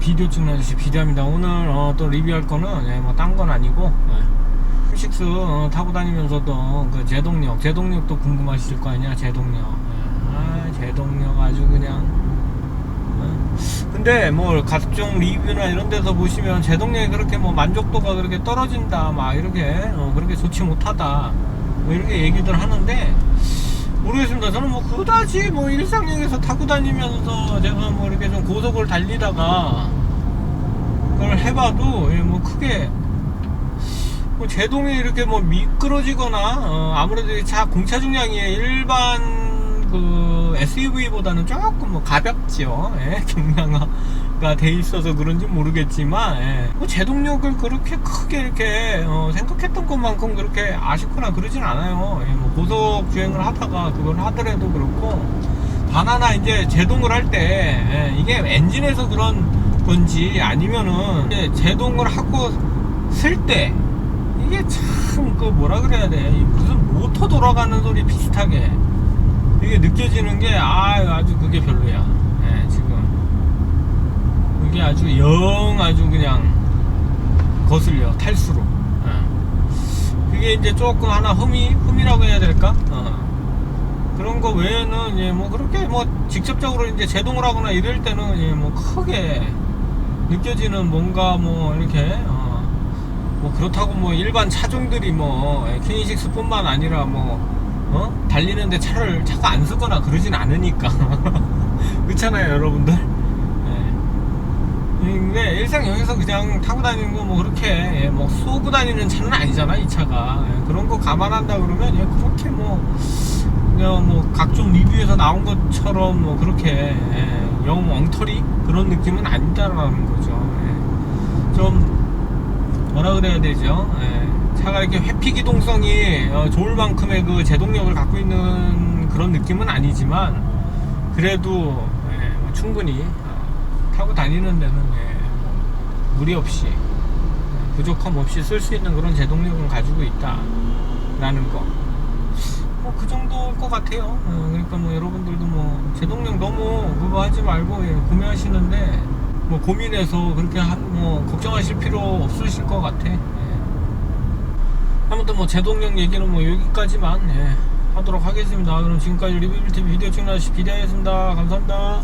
비디오 찍는 아저씨 비디오입니다. 오늘 어, 또 리뷰할 거는 예, 뭐딴 건 아니고 예. 슈식스 어, 타고 다니면서도 그 제동력, 제동력도 궁금하실 거 아니야, 제동력. 예. 아, 제동력 아주 그냥. 어. 근데 뭐 각종 리뷰나 이런 데서 보시면 제동력이 그렇게 뭐 만족도가 그렇게 떨어진다, 막 이렇게 어, 그렇게 좋지 못하다, 뭐 이렇게 얘기들 하는데. 모르겠습니다. 저는 뭐 그다지 뭐 일상역에서 타고 다니면서 제가 뭐 이렇게 좀 고속을 달리다가 그걸 해봐도 예, 뭐 크게 뭐 제동이 이렇게 뭐 미끄러지거나 어, 아무래도 이차 공차 중량이 일반 그 SUV보다는 조금 뭐 가볍죠. 예, 경량화가 돼 있어서 그런지 모르겠지만 예, 뭐 제동력을 그렇게 크게 이렇게 어, 생각했던 것만큼 그렇게 아쉽거나 그러진 않아요. 예, 뭐 고속 주행을 하다가 그걸 하더라도 그렇고 단 하나 이제 제동을 할때 예, 이게 엔진에서 그런 건지 아니면은 제동을 하고 쓸 때 이게 참 그 뭐라 그래야 돼이 무슨 모터 돌아가는 소리 비슷하게 이게 느껴지는 게 아, 아주 그게 별로야. 예, 지금. 그게 아주 영 아주 그냥 거슬려 탈수로. 예. 그게 이제 조금 하나 흠이 흠이라고 해야 될까? 어. 그런 거 외에는 예, 뭐 그렇게 뭐 직접적으로 이제 제동을 하거나 이럴 때는 예, 뭐 크게 느껴지는 뭔가 뭐 이렇게 어, 뭐 그렇다고 뭐 일반 차종들이 뭐 K6뿐만 아니라 뭐 어? 달리는데 차를 차가 안 쓰거나 그러진 않으니까 그렇잖아요 여러분들 예. 근데 일상역에서 그냥 타고 다니는 거 뭐 그렇게 예, 뭐 쏘고 다니는 차는 아니잖아 이 차가 예, 그런 거 감안한다 그러면 예, 그렇게 뭐 그냥 뭐 각종 리뷰에서 나온 것처럼 뭐 그렇게 예, 영 엉터리 그런 느낌은 아니다라는 거죠 예. 좀 뭐라 그래야 되죠 예, 차가 이렇게 회피 기동성이 어, 좋을 만큼의 그 제동력을 갖고 있는 그런 느낌은 아니지만 그래도 예, 뭐 충분히 어, 타고 다니는 데는 예, 뭐 무리 없이 예, 부족함 없이 쓸 수 있는 그런 제동력을 가지고 있다라는 거. 뭐 그 정도일 것 같아요. 어, 그러니까 뭐 여러분들도 뭐 제동력 너무 그거 하지 말고 예, 구매하시는데 뭐 고민해서 그렇게 한, 뭐 걱정하실 필요 없으실 것 같아. 예. 아무튼 뭐 제동력 얘기는 뭐 여기까지만 예, 하도록 하겠습니다. 그럼 지금까지 리뷰빌 TV 비디오 아저씨 기대하겠습니다. 감사합니다.